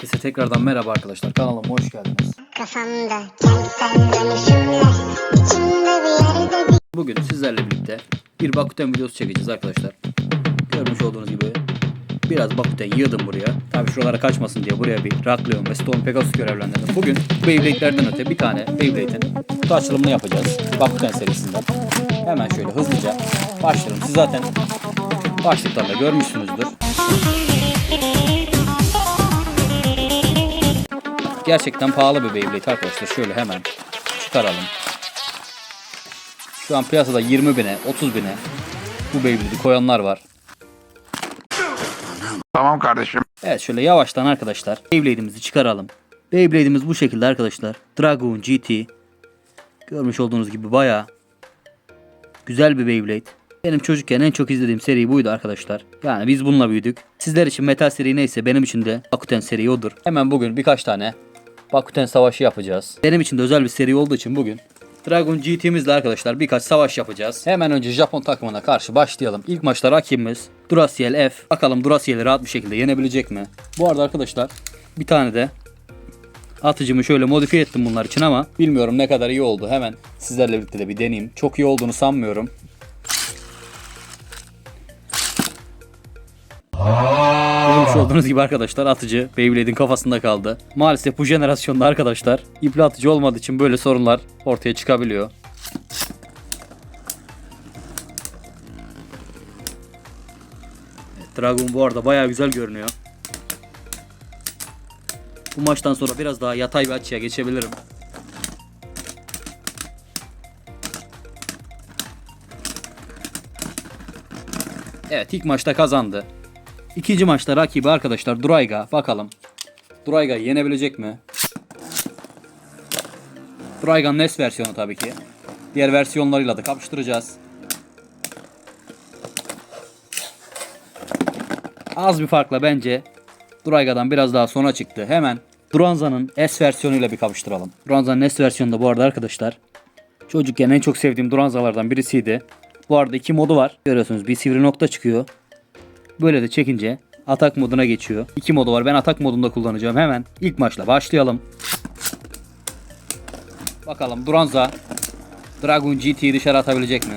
Herkese tekrardan merhaba arkadaşlar. Kanalıma hoş geldiniz. Kafamda kentsel dönüşümler içimde bir yerde bir Bugün sizlerle birlikte bir Bakuten videosu çekeceğiz arkadaşlar. Görmüş olduğunuz gibi biraz Bakuten yığdım buraya. Tabi şuralara kaçmasın diye buraya bir Rakleon ve Storm Pegasus görevlendirdim. Bugün Beyblade'lerden öte bir tane Beyblade'in kutu açılımını yapacağız. Bakuten serisinden. Hemen şöyle hızlıca başlayalım. Siz zaten başlıktan da görmüşsünüzdür. Gerçekten pahalı bir Beyblade arkadaşlar. Şöyle hemen çıkaralım. Şu an piyasada 20 bine, 30 bine bu Beyblade'i koyanlar var. Tamam kardeşim. Evet şöyle yavaştan arkadaşlar Beyblade'imizi çıkaralım. Beyblade'imiz bu şekilde arkadaşlar. Dragoon GT. Görmüş olduğunuz gibi baya güzel bir Beyblade. Benim çocukken en çok izlediğim seri buydu arkadaşlar. Yani biz bununla büyüdük. Sizler için Metal seri neyse benim için de Bakuten seri odur. Hemen bugün birkaç tane Bakuten savaşı yapacağız. Benim için de özel bir seri olduğu için bugün Dragon GT'mizle arkadaşlar birkaç savaş yapacağız. Hemen önce Japon takımına karşı başlayalım. İlk maçta rakibimiz Duracell F. Bakalım Duracell'i rahat bir şekilde yenebilecek mi? Bu arada arkadaşlar bir tane de atıcımı şöyle modifiye ettim bunlar için ama bilmiyorum ne kadar iyi oldu. Hemen sizlerle birlikte de bir deneyeyim. Çok iyi olduğunu sanmıyorum. Görmüş olduğunuz gibi arkadaşlar atıcı Beyblade'in kafasında kaldı. Maalesef bu jenerasyonda arkadaşlar ipli atıcı olmadığı için böyle sorunlar ortaya çıkabiliyor. Dragon bu arada baya güzel görünüyor. Bu maçtan sonra biraz daha yatay bir açıya geçebilirim. Evet ilk maçta kazandı. İkinci maçta rakibi arkadaşlar Durayga. Bakalım. Durayga yenebilecek mi? Durayga'nın NES versiyonu tabii ki. Diğer versiyonlarıyla da kapıştıracağız. Az bir farkla bence Durayga'dan biraz daha sona çıktı. Hemen Duranza'nın S versiyonuyla bir kapıştıralım. Duranza'nın S versiyonu da bu arada arkadaşlar çocukken en çok sevdiğim Duranza'lardan birisiydi. Bu arada iki modu var. Görüyorsunuz bir sivri nokta çıkıyor. Böyle de çekince atak moduna geçiyor. İki modu var. Ben atak modunda kullanacağım. Hemen ilk maçla başlayalım. Bakalım Duranza Dragon GT'yi dışarı atabilecek mi?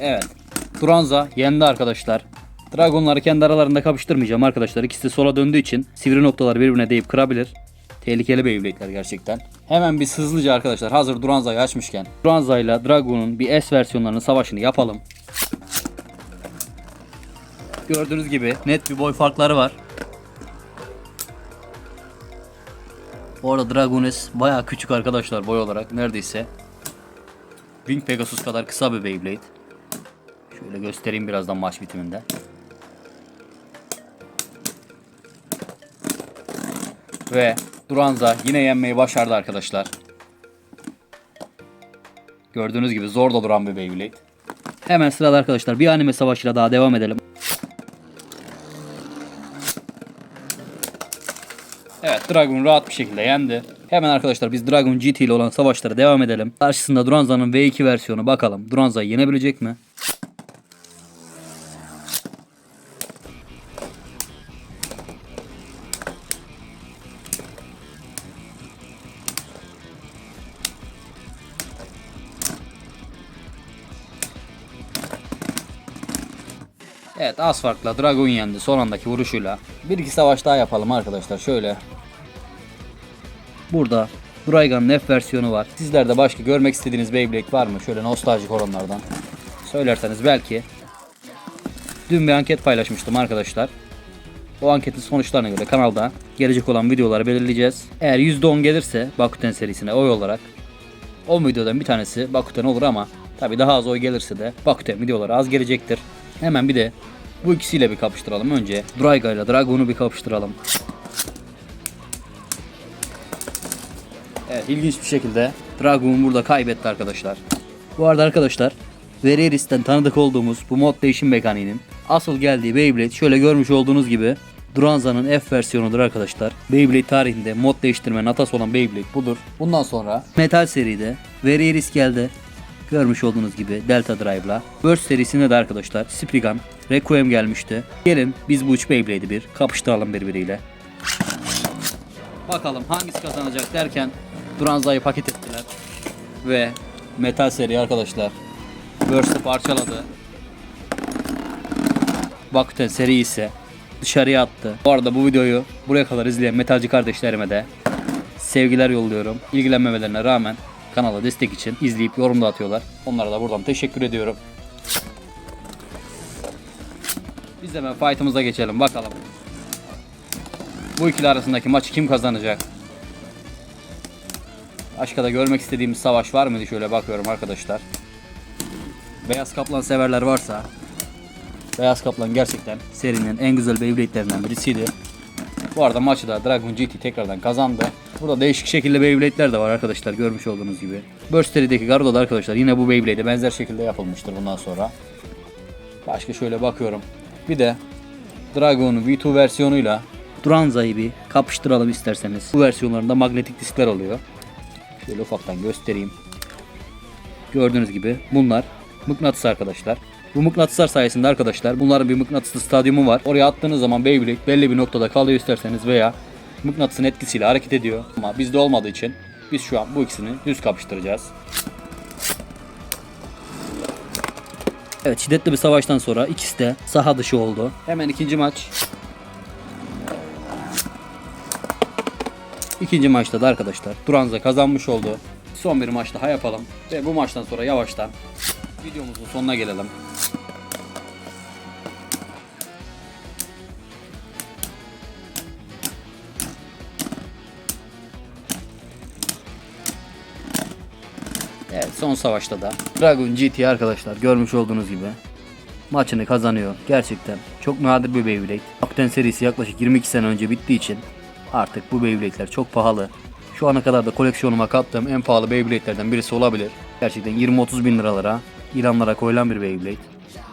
Evet. Duranza yendi arkadaşlar. Dragonları kendi aralarında kapıştırmayacağım arkadaşlar. İkisi de sola döndüğü için sivri noktalar birbirine değip kırabilir. Tehlikeli Beyblade'ler gerçekten. Hemen biz hızlıca arkadaşlar hazır Duranza'yı açmışken Duranza ile Dragon'un bir S versiyonlarının savaşını yapalım. Gördüğünüz gibi net bir boy farkları var. Bu arada Dragon S baya küçük arkadaşlar boy olarak neredeyse. Wing Pegasus kadar kısa bir Beyblade. Şöyle göstereyim birazdan maç bitiminde. Ve Duranza yine yenmeyi başardı arkadaşlar. Gördüğünüz gibi zor da duran bir Beyblade. Hemen sırada arkadaşlar bir anime savaşıyla daha devam edelim. Evet Dragon rahat bir şekilde yendi. Hemen arkadaşlar biz Dragon GT ile olan savaşlara devam edelim. Karşısında Duranza'nın V2 versiyonu bakalım. Duranza'yı yenebilecek mi? Evet az farkla Dragon yendi son andaki vuruşuyla. Bir iki savaş daha yapalım arkadaşlar şöyle. Burada Dragon'un F versiyonu var. Sizlerde başka görmek istediğiniz Beyblade var mı? Şöyle nostaljik olanlardan. Söylerseniz belki. Dün bir anket paylaşmıştım arkadaşlar. O anketin sonuçlarına göre kanalda gelecek olan videoları belirleyeceğiz. Eğer %10 gelirse Bakuten serisine oy olarak o videodan bir tanesi Bakuten olur ama tabi daha az oy gelirse de Bakuten videoları az gelecektir. Hemen bir de bu ikisiyle bir kapıştıralım. Önce Draiga ile Dragon'u bir kapıştıralım. Evet ilginç bir şekilde Dragon burada kaybetti arkadaşlar. Bu arada arkadaşlar Vereris'ten tanıdık olduğumuz bu mod değişim mekaniğinin asıl geldiği Beyblade şöyle görmüş olduğunuz gibi Duranza'nın F versiyonudur arkadaşlar. Beyblade tarihinde mod değiştirmenin atası olan Beyblade budur. Bundan sonra Metal seride Vereris geldi. Görmüş olduğunuz gibi Delta Drive'la. Burst serisinde de arkadaşlar Spriggan, Requiem gelmişti. Gelin biz bu üç Beyblade'i bir kapıştıralım birbiriyle. Bakalım hangisi kazanacak derken Duranza'yı paket ettiler. Ve metal seri arkadaşlar. Burst'ı parçaladı. Bakuten seri ise dışarıya attı. Bu arada bu videoyu buraya kadar izleyen metalci kardeşlerime de sevgiler yolluyorum. İlgilenmemelerine rağmen kanala destek için izleyip yorum da atıyorlar. Onlara da buradan teşekkür ediyorum. Biz de hemen fight'ımıza geçelim bakalım. Bu ikili arasındaki maçı kim kazanacak? Başka da görmek istediğimiz savaş var mıydı? Şöyle bakıyorum arkadaşlar. Beyaz Kaplan severler varsa Beyaz Kaplan gerçekten serinin en güzel Beyblade'lerinden birisiydi. Bu arada maçı da Dragon GT tekrardan kazandı. Burada değişik şekilde Beyblade'ler de var arkadaşlar görmüş olduğunuz gibi. Burst da arkadaşlar yine bu Beyblade'e benzer şekilde yapılmıştır bundan sonra. Başka şöyle bakıyorum. Bir de Dragon V2 versiyonuyla Duranza'yı bir kapıştıralım isterseniz. Bu versiyonlarında magnetik diskler oluyor. Şöyle ufaktan göstereyim. Gördüğünüz gibi bunlar mıknatıs arkadaşlar. Bu mıknatıslar sayesinde arkadaşlar bunların bir mıknatıslı stadyumu var. Oraya attığınız zaman Beyblade belli bir noktada kalıyor isterseniz veya mıknatısın etkisiyle hareket ediyor. Ama bizde olmadığı için biz şu an bu ikisini düz kapıştıracağız. Evet şiddetli bir savaştan sonra ikisi de saha dışı oldu. Hemen ikinci maç. İkinci maçta da arkadaşlar Duranza kazanmış oldu. Son bir maç daha yapalım ve bu maçtan sonra yavaştan videomuzun sonuna gelelim. Evet son savaşta da Dragon GT arkadaşlar görmüş olduğunuz gibi maçını kazanıyor. Gerçekten çok nadir bir Beyblade. Akten serisi yaklaşık 22 sene önce bittiği için artık bu Beyblade'ler çok pahalı. Şu ana kadar da koleksiyonuma kattığım en pahalı Beyblade'lerden birisi olabilir. Gerçekten 20-30 bin liralara ilanlara koyulan bir Beyblade.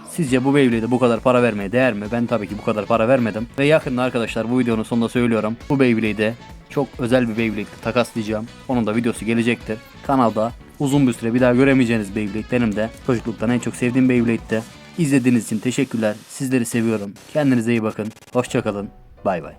Sizce bu Beyblade'e bu kadar para vermeye değer mi? Ben tabii ki bu kadar para vermedim. Ve yakında arkadaşlar bu videonun sonunda söylüyorum. Bu Beyblade'e çok özel bir Beyblade takaslayacağım. Onun da videosu gelecektir. Kanalda uzun bir süre bir daha göremeyeceğiniz Beyblade de çocukluktan en çok sevdiğim Beyblade'ti. İzlediğiniz için teşekkürler. Sizleri seviyorum. Kendinize iyi bakın. Hoşçakalın. Bay bay.